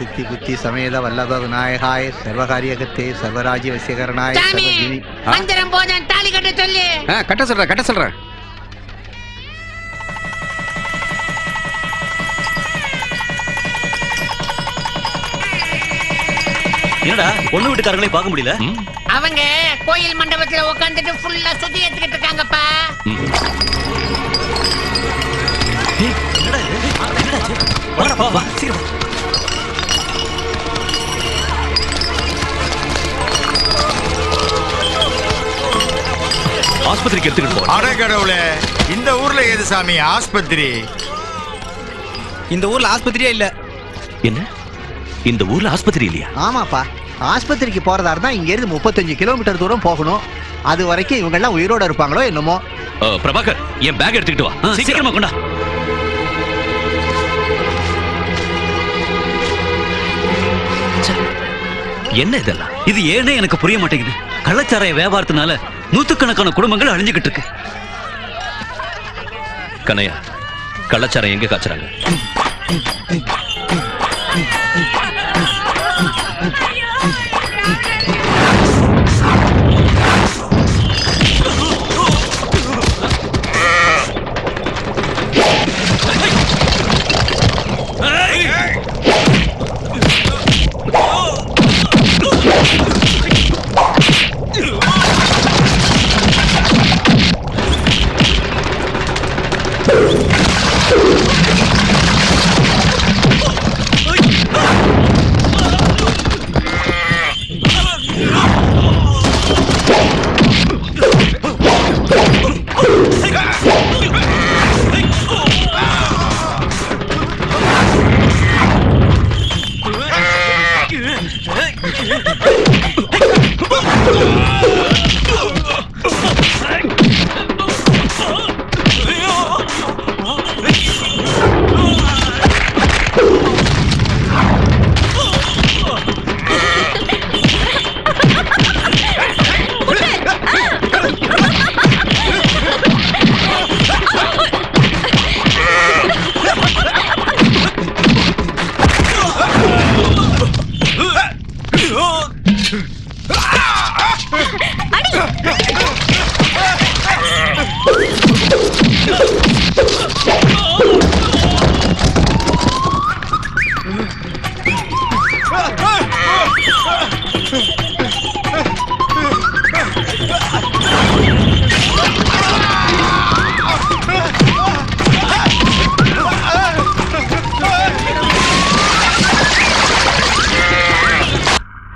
சித்தி புத்தி சமேத வல்லப விநாயகாய சர்வகாரியகத்தே சர்வராஜ்ய வசிகரணாய சாமி சர்வஜினி மந்திரம் போதும் தாலி கட்ட சொல்லு கட்ட சொல்றேன் கட்ட சொல்றேன் என்னடா பொண்ணு வீட்டுக்காரங்களே பார்க்க முடியல? அவங்க கோயில் மண்டபத்துல உட்காந்துட்டு ஃபுல்லா சுத்தி எடுத்துக்கிட்டு இருக்காங்கப்பா. என்னடா ஆஸ்பத்திரிக்கு எடுத்துக்கிட்டு போ அடகடவுளே இந்த ஊர்ல ஏது சாமி ஆஸ்பத்திரி? இந்த ஊர்ல ஆஸ்பத்திரியே இல்ல. என்ன? இந்த ஊர்ல ஆஸ்பத்திரி இல்லையா? ஆமாப்பா. ஆஸ்பத்திரிக்கு போறதா இருந்தா இங்க இருந்து முப்பத்தஞ்சு கிலோமீட்டர் தூரம் போகணும். அது வரைக்கும் இவங்க எல்லாம் உயிரோட இருப்பாங்களோ என்னமோ. அ, பிரபாகர் என் பேக் எடுத்துக்கிட்டு வா. சீக்கிரமா கொண்டா. ச்சே, என்ன இதெல்லாம்? இது ஏனே எனக்கு புரிய மாட்டேங்குது. கள்ளச்சாராய வியாபாரத்தினால நூத்துக்கணக்கான குடும்பங்கள் அழிஞ்சுகிட்டு இருக்கு. கண்ணையா கள்ளச்சாரம் எங்க காய்ச்சறாங்க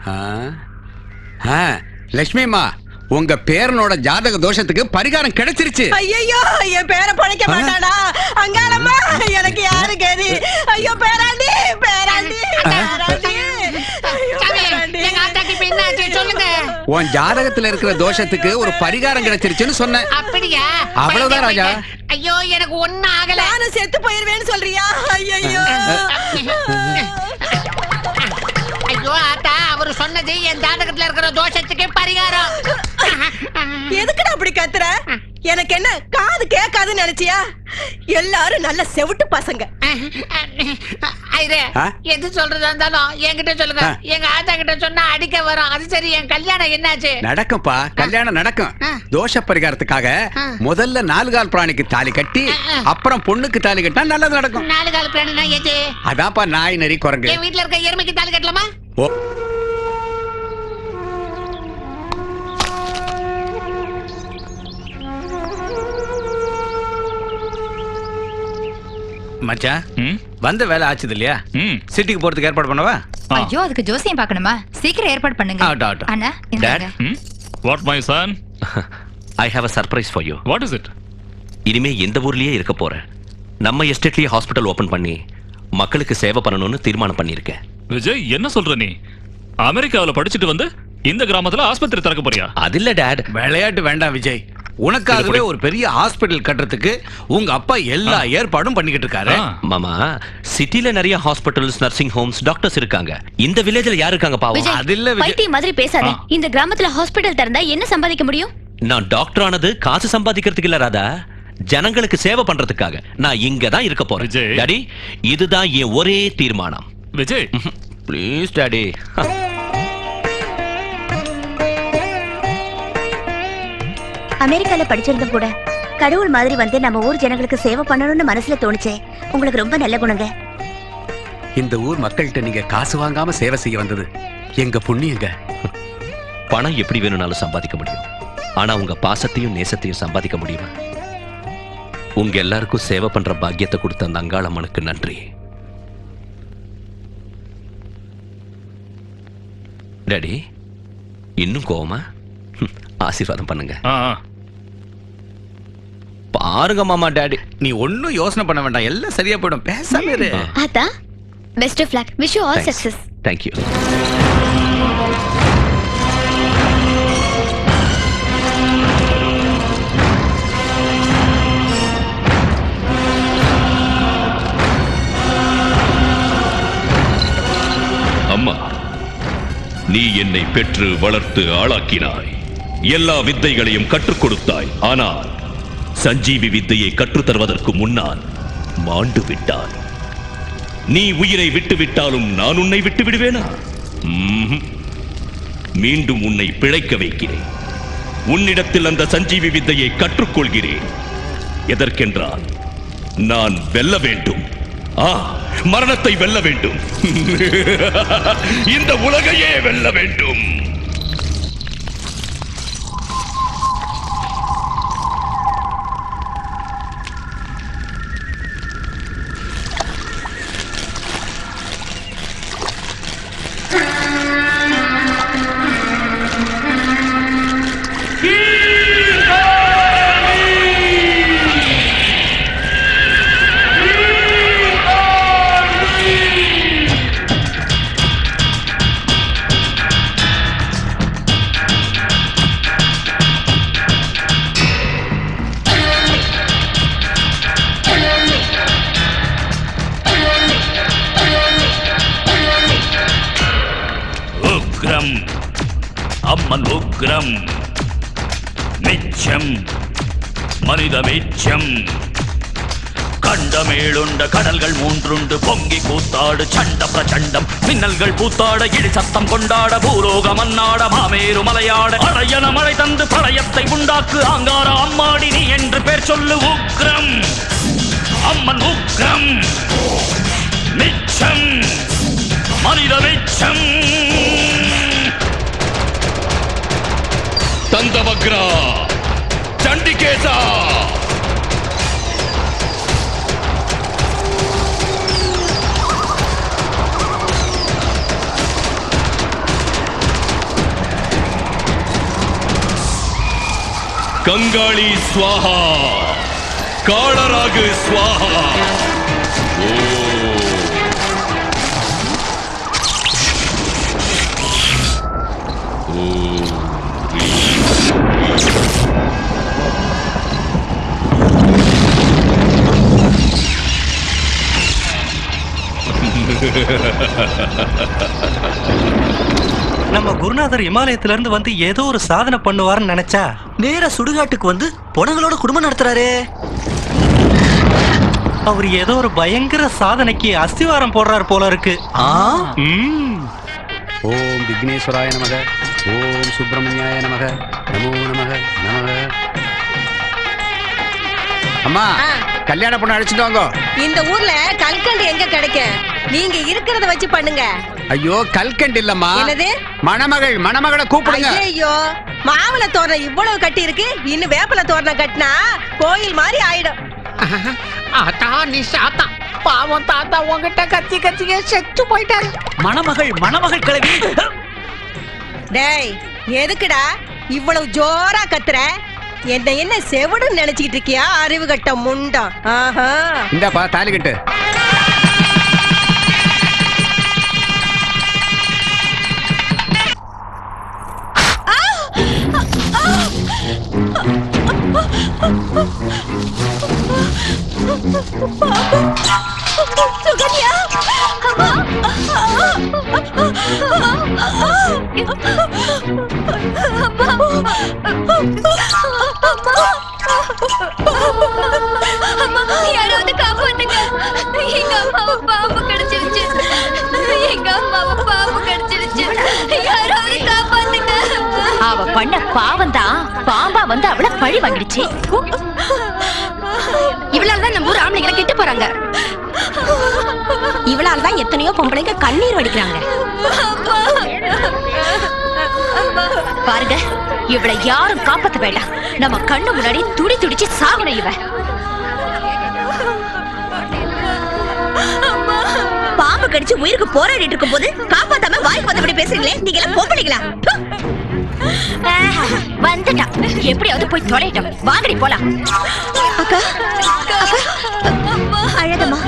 ஆ? ஆ, லட்சுமி அம்மா உங்க பேரனோட ஜாதக தோஷத்துக்கு பரிகாரம் கிடைச்சிருச்சு. ஐயோ என் பேரை பழைக்க மாட்டானா அங்காளம்மா எனக்கு யாரு கேது? ஐயோ பேராண்டி உன் ஜாதகத்துல இருக்கிற தோஷத்துக்கு ஒரு பரிகாரம் கிடைச்சிருச்சுன்னு சொன்னேன். அப்படியா? அவ்வளவுதான் ராஜா. ஐயோ எனக்கு ஒண்ணும் ஆகல. நானும் செத்து போயிருவேன்னு சொல்றியா? ஐயோ ஐயோ ஆத்தா அவர் சொன்னது என் ஜாதகத்துல இருக்கிற தோஷத்துக்கு பரிகாரம். எதுக்குடா அப்படி கத்துற? எனக்கு என்ன காது கேட்காதுன்னு நினைச்சியா? எல்லாரும் நல்ல செவிட்டு பசங்க? எது சொல்றதா இருந்தாலும் என்கிட்ட சொல்லுங்க. எங்க ஆத்தா கிட்ட சொன்னா அடிக்க வரும். அது சரி என் கல்யாணம் என்னாச்சு? நடக்கும்பா கல்யாணம் நடக்கும். தோஷ பரிகாரத்துக்காக. முதல்ல நாலு கால் பிராணிக்கு தாலி கட்டி. அப்புறம் பொண்ணுக்கு தாலி கட்டினா நல்லது நடக்கும். நாலு கால் பிராணினா எது? அதான்ப்பா நாய் நரி குரங்கு. என் வீட்ல இருக்க எருமைக்கு தாலி கட்டலாமா? மச்சான் வந்த வேலை ஆச்சுது இல்லையா? சிட்டிக்கு போறதுக்கு ஏற்பாடு பண்ணவா. ஐயோ அதுக்கு ஜோசியம் பார்க்கணுமா? சீக்கிரம் ஏற்பாடு பண்ணுங்க. அண்ணா. ம்? What my son I have a surprise for you what is it இனிமே எந்த ஊர்லயே இருக்க போறேன் நம்ம எஸ்டேட்லயே ஹாஸ்பிட்டல் ஓபன் பண்ணி மக்களுக்கு சேவை பண்ணணும்னு தீர்மானம் பண்ணியிருக்கேன். விஜய் என்ன சொல்ற நீ? அமெரிக்காவுல படிச்சுட்டு வந்து இந்த கிராமத்துல ஆஸ்பத்திரி திறக்க போறியா? அது இல்ல டேட் விளையாட்டு வேண்டாம் விஜய். உனக்காகவே ஒரு பெரிய ஹாஸ்பிடல் கட்டுறதுக்கு உங்க அப்பா எல்லா ஏற்பாடும் பண்ணிக்கிட்டு இருக்காரு. மாமா சிட்டில நிறைய ஹாஸ்பிட்டல்ஸ் நர்சிங் ஹோம்ஸ் டாக்டர்ஸ் இருக்காங்க. இந்த வில்லேஜ்ல யாரு இருக்காங்க பாவம்? அது இல்ல விஜய். பைத்தியம் மாதிரி பேசாத. இந்த கிராமத்துல ஹாஸ்பிடல் திறந்தா என்ன சம்பாதிக்க முடியும்? நான் டாக்டர் ஆனது காசு சம்பாதிக்கிறதுக்கு இல்ல ராதா. ஜனங்களுக்கு சேவை பண்றதுக்காக. நான் இங்க தான் இருக்க போறேன். டாடி இதுதான் என் ஒரே தீர்மானம். விஜய். ப்ளீஸ் டாடி அமெரிக்கால படிச்சிருந்தும் கூட கடவுள் மாதிரி வந்து நம்ம ஊர் ஜனங்களுக்கு சேவை பண்ணணும்னு மனசுல தோணுச்சே. உங்களுக்கு ரொம்ப நல்ல குணங்க. இந்த ஊர் மக்கள்கிட்ட நீங்க காசு வாங்காம சேவை செய்ய வந்தது. எங்க புண்ணியங்க. பணம் எப்படி வேணும்னாலும் சம்பாதிக்க முடியும். ஆனா உங்க பாசத்தையும் நேசத்தையும் சம்பாதிக்க முடியுமா? உங்க எல்லாருக்கும் சேவை பண்ற பாக்கியத்தை கொடுத்த அந்த அங்காளம்மனுக்கு நன்றி. டாடி இன்னும் கோவமா? ஹம், ஆசீர்வாதம் பண்ணுங்க. பாருங்க மாமா டாடி. நீ ஒன்னும் யோசனை பண்ண வேண்டாம். எல்லாம் சரியா போயிடும். பேசாம இரு. ஆத்தா best of luck wish you all success thank you அம்மா நீ என்னை பெற்று வளர்த்து ஆளாக்கினாய். எல்லா வித்தைகளையும் கற்றுக் கொடுத்தாய். ஆனால் சஞ்சீவி வித்தையை கற்றுத் தருவதற்கு முன்னால் மாண்டு விட்டாய் நீ உயிரை விட்டு விட்டாலும் நான் உன்னை விட்டு விடுவேனா மீண்டும் உன்னை பிழைக்க வைக்கிறேன். உன்னிடத்தில் அந்த சஞ்சீவி வித்தையை கற்றுக்கொள்கிறேன். எதற்கென்றால் நான் வெல்ல வேண்டும். ஆ மரணத்தை வெல்ல வேண்டும். இந்த உலகையே வெல்ல வேண்டும். மனித மிச்சம் கண்டமேளுண்ட கடல்கள் மூன்றுண்டு பொங்கி கூத்தாடு சண்ட பிரச்சண்டம் மின்னல்கள் பூத்தாட இடி சத்தம் கொண்டாட பூலோக மன்னாட மாமேரு மலையாட. அடையன மழை தந்து பழையத்தை உண்டாக்கு ஆங்கார அம்மாடி நீ என்று பேர் சொல்லு உக்ரம். அம்மன் உக்ரம். மிச்சம். மனித மிச்சம் தந்தவக்ரா. ಚಂಡಿಕೇಶ ಕಂಗಾಳಿ ಸ್ವಾಹ ಕಾಳರಾಗ ಸ್ವಾಹ ಓ ಓ நம்ம குருநாதர் இமாலயத்துல இருந்து வந்து ஏதோ ஒரு சாதனை பண்ணுவாருன்னு நினைச்சா நேரா சுடுகாட்டுக்கு வந்து பொணங்களோட குடும்பம் நடத்துறாரு. அவர் ஏதோ ஒரு பயங்கர சாதனைக்கு அஸ்திவாரம் போடுறாரு போல இருக்கு. ம். ஓம் விக்னேஸ்வராய நமக ஓம் சுப்பிரமணியாய நமக நமோ நமக நமக. அம்மா ஆ. கல்யாண பொண்ணு அழைச்சிட்டு வாங்க. இந்த ஊர்ல கல்கண்டு எங்க கிடைக்கும்? நீங்க இருக்கிறத வச்சு பண்ணுங்க. ஐயோ கல்கண்ட் இல்லம்மா. என்னது? மணமகள் மணமகளை கூப்பிடுங்க. ஐயோ மாவிள தோரணம் இவ்வளவு கட்டி இருக்கு இன்னும் வேப்பல தோரணம் கட்டினா கோயில் மாதிரி ஆயிடும். ஆத்தா நீ சாத்தா பாவம் தாத்தா உங்ககிட்ட கத்தி கத்தியே செத்து போயிட்டாரு. மணமகள் மணமகள் கிளவி. டேய் எதுக்குடா இவ்வளவு ஜோரா கத்துற? என்ன என்ன செவிடுன்னு நினைச்சுக்கிட்டு இருக்கியா? அறிவு கட்ட முண்டம். ஆஹா. இந்தாப்பா தாலி கட்டு. சுகன்யா யாராவது காப்பாத்துங்க எங்க அம்மாவை பாம்பு கிடைச்சிருச்சு. எங்க அம்மாவை பாம்பு கிடைச்சிருச்சு யாராவது காப்பாத்துங்க. அவ பண்ண பாவம் தான் பாம்பா வந்து அவள பழி வாங்கிடுச்சு. இவளால்தான் நம்ம ஊர் ஆம்பளைங்களை கெட்டு போறாங்க. இவளால தான் எத்தனையோ பொம்பளைங்க கண்ணீர் வடிக்கிறாங்க. பாருங்க இவளை யாரும் காப்பாத்த வேண்டாம் நம்ம கண்ணு முன்னாடி துடி துடிச்சு சாகணும் இவ பாம்பு கடிச்சு உயிருக்கு போராடிட்டு இருக்கும் போது காப்பாத்தாம வாய்க்கு வந்தபடி பேசுறீங்களே? நீங்க எல்லாம் பொம்பளைங்களா? ஆஹா, வந்துட்டா எப்படியாவது போய் தொலைட்டோம் வாங்கடி போலாம். அக்கா அக்கா. அழகம்மா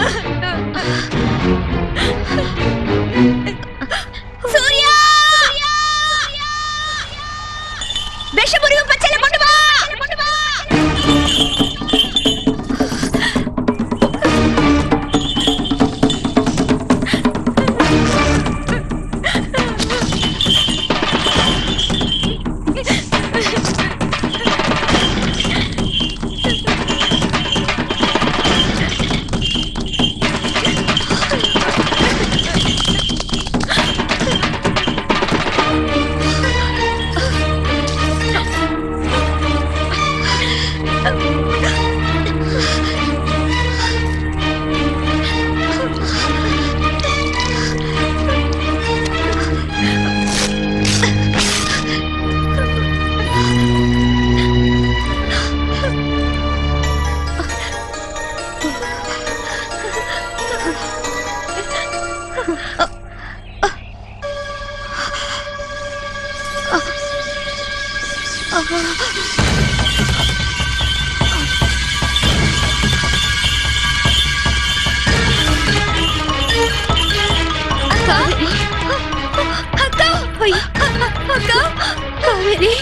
காவேரி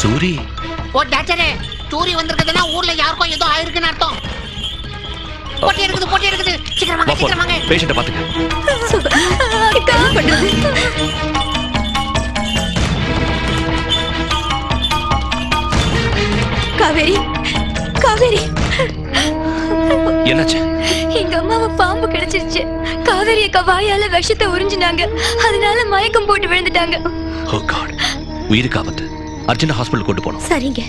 சூரி. ஓ டாக்டரே தூரி வந்திருக்குதுன்னா ஊர்ல யாருக்கும் ஏதோ ஆயிருக்குன்னு அர்த்தம். போட்டி இருக்குது போட்டி இருக்குது. சீக்கிரம் வாங்க சீக்கிரம் வாங்க. அக்கா பண்றது காவேரி காவேரி. என்னாச்சு? எங்க அம்மாவை பாம்பு கிடைச்சிருச்சு. காவேரி அக்கா வாயால விஷத்தை உறிஞ்சினாங்க. அதனால மயக்கம் போட்டு விழுந்துட்டாங்க. ஓ காட் உயிருக்கு ஆபத்து. அர்ஜென்ட் ஹாஸ்பிட்டல் கொண்டு போனோம். சரிங்க.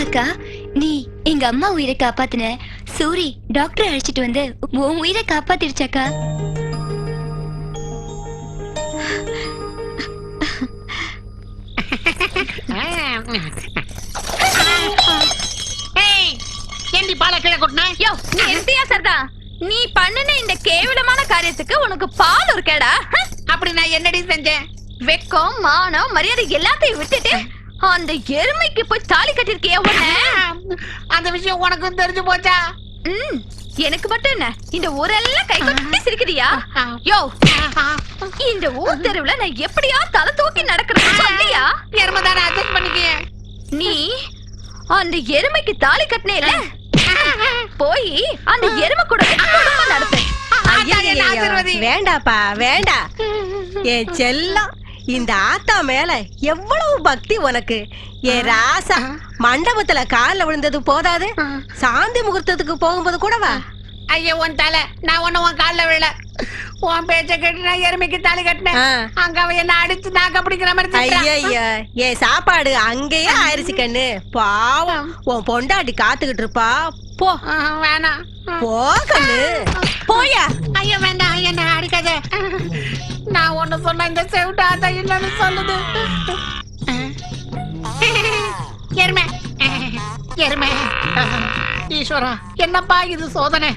அக்கா நீ எங்க அம்மா உயிரை காப்பாத்தின? சூரி டாக்டர் அழைச்சிட்டு வந்து உன் உயிரை காப்பாத்திருச்சாக்கா ஏண்டி பாலை கீழே கொட்டின? யோ நீ எந்தியா சர்தா நீ பண்ணுன இந்த கேவலமான காரியத்துக்கு உனக்கு பால் ஒரு கேடா. அப்படி நான் என்னடி செஞ்சேன்? வெக்கம் மானம் மரியாதை எல்லாத்தையும் விட்டுட்டு அந்த எருமைக்கு போய் தாலி கட்டிருக்கிய உன்ன? அந்த விஷயம் உனக்கும் தெரிஞ்சு போச்சா? ம், எனக்கு மட்டும் என்ன? இந்த ஊரெல்லாம் கை கொட்டி சிரிக்குதியா யோ இந்த ஊர் தெருவுல நான் எப்படியா தலை தூக்கி நடக்கிறது சொல்லியா? எருமை தானே அட்ஜஸ்ட் பண்ணிக்க நீ அந்த எருமைக்கு தாலி கட்டினேல போய் அந்த எருமை கூட நடத்து. வேண்டாப்பா வேண்டாம். என் செல்லம். இந்த ஆத்தா மேல எவ்வளவு பக்தி உனக்கு? என் ராசா மண்டபத்துல கால்ல விழுந்தது போதாது? சாந்தி முகூர்த்தத்துக்கு போகும்போது கூட வா ஐயோ உன் தலை நான் ஒண்ணு உன் கால்ல விழ உன் பேச்ச கேட்டு நான் எருமைக்கு தாலி கட்டினேன். அங்க அவ என்ன அடிச்சு நாக்க பிடிக்கிற மாதிரி. ஐயா என் சாப்பாடு அங்கேயே ஆயிருச்சு கண்ணு. பாவம். உன் பொண்டாட்டி காத்துக்கிட்டு இருப்பா. போ. வேணாம் போ கண்ணு. போயா. ஐயோ வேண்டாம். என்ன அடிக்காத. நான் ஒண்ணு சொன்ன இந்த செவிட்டு ஆத்தா இல்லைன்னு சொல்லுது. எருமை. எருமை. ஈஸ்வரா என்னப்பா இது சோதனை?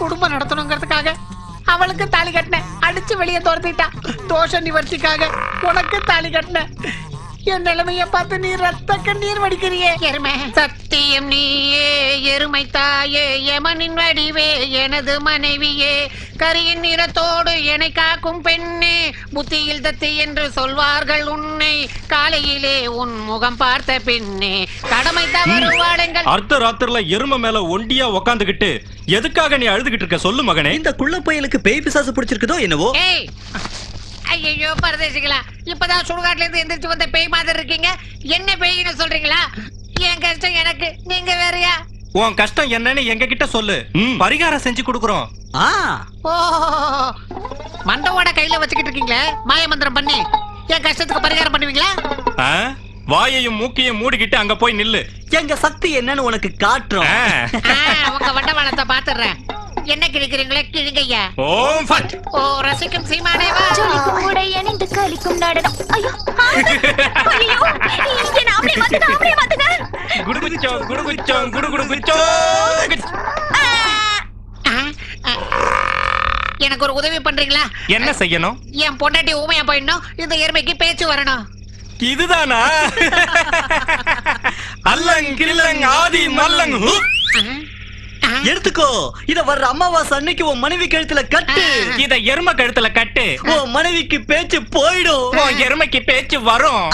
குடும்பம் நடத்தணுங்கிறதுக்காக அவளுக்கு தாலி கட்டினேன். அடிச்சு வெளியே துரத்திட்டா. தோஷ நிவர்த்திக்காக உனக்கு தாலி கட்டினேன். என் நிலைமைய பார்த்து நீ ரத்த கண்ணீர் வடிக்கிறியே. எருமை. சத்தியம் நீயே எருமை தாயே யமனின் வடிவே எனது மனைவியே. கரியின் நிறத்தோடு என்னை காக்கும் பெண்ணே புத்தியில் தத்தி என்று சொல்வார்கள் உன்னை. காலையிலே உன் முகம் பார்த்த பெண்ணே கடமை தவறுவாடுங்கள் அர்த்த ராத்திரில எருமை மேல ஒண்டியா உக்காந்துகிட்டு எதுக்காக நீ அழுதுகிட்டு இருக்க? சொல்லு மகனே. இந்த குள்ள பையலுக்கு பேய் பிசாசு பிடிச்சிருக்குதோ என்னவோ? ஏய் ஐயோ பரதேசிகளா இப்பதான் சுடுகாட்டுல இருந்து எந்திரிச்சு வந்த பேய் மாதிரி இருக்கீங்க. என்ன பேய்னு சொல்றீங்களா? என் கஷ்டம் எனக்கு. நீங்க வேறயா? உன் கஷ்டம் என்னன்னு எங்க கிட்ட சொல்லு பரிகாரம் செஞ்சு கொடுக்குறோம். ஆ. ஓ மண்டவோட கையில வச்சுக்கிட்டு இருக்கீங்களே? மாய மந்திரம் பண்ணி. என் கஷ்டத்துக்கு பரிகாரம் பண்ணுவீங்களா? ஆ? வாயையும் மூக்கையும் மூடிக்கிட்டு அங்க போய் நில்லு. எங்க சக்தி என்னன்னு உனக்கு காட்டுறோம். ஆ. ஆ, உங்க வண்டவாளத்தை பாத்துடுறேன் என்ன கிழிக்கிறீங்களே கிழிங்கய்யா. ஓம் ஃபட். ஓ ரசிக்கும் சீமானேவா? ஜொலிக்கும் உடை அணிந்து கலிக்கும் நடனம். ஐயோ ஆ! ஐயோ என்ன அப்படியே மாத்துங்க அப்படியே மாத்துங்க குடுகுச்சோ குடுகுச்சோ குடுகுடுகுச்சோ. ஆ, ஆ. எனக்கு ஒரு உதவி பண்றீங்களா? என்ன செய்யணும்? என் பொண்டாட்டி ஊமையா போயிடணும் இந்த எருமைக்கு பேச்சு வரணும். இதுதானா? அல்லங் கில்லங் ஆதி மல்லங் எடுத்துக்கோ. இத வர்ற அமாவாசை அன்னைக்கு உன் மனைவி கழுத்துல கட்டு. இத எருமை கழுத்துல கட்டு. உன் மனைவிக்கு பேச்சு போயிடும். உன் எருமைக்கு பேச்சு வரும்.